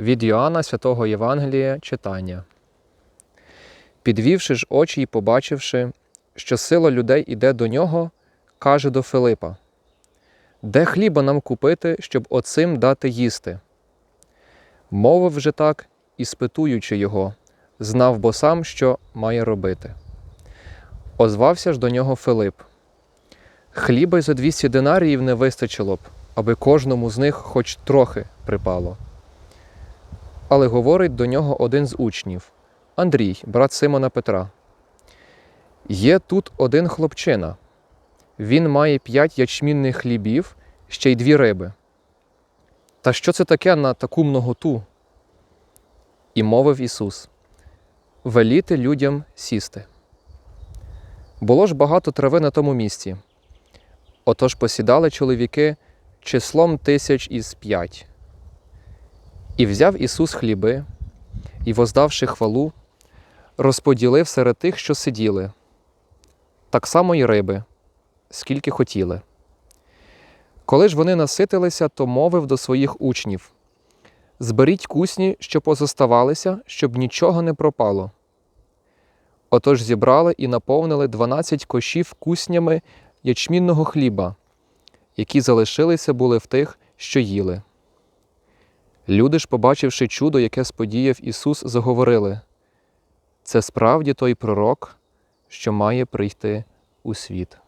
Від Йоанна Святого Євангелія читання. Підвівши ж очі і побачивши, що сила людей іде до нього, каже до Филипа: Де хліба нам купити, щоб оцим дати їсти? Мовив вже так, іспитуючи його, знав бо сам, що має робити. Озвався ж до нього Филип. Хліба й за 200 динаріїв не вистачило б, аби кожному з них хоч трохи припало. Але говорить до нього один з учнів Андрій, брат Симона Петра. Є тут один хлопчина. Він має п'ять ячмінних хлібів, ще й дві риби. Та що це таке на таку многоту? І мовив Ісус: Веліти людям сісти. Було ж багато трави на тому місці. Отож посідали чоловіки числом тисяч із п'ять. І взяв Ісус хліби, і, воздавши хвалу, розподілив серед тих, що сиділи, так само й риби, скільки хотіли. Коли ж вони наситилися, то мовив до своїх учнів: Зберіть кусні, що позоставалися, щоб нічого не пропало. Отож зібрали і наповнили дванадцять кошів куснями ячмінного хліба, які залишилися були в тих, що їли. Люди ж, побачивши чудо, яке сподіяв Ісус, заговорили це справді той пророк, що має прийти у світ.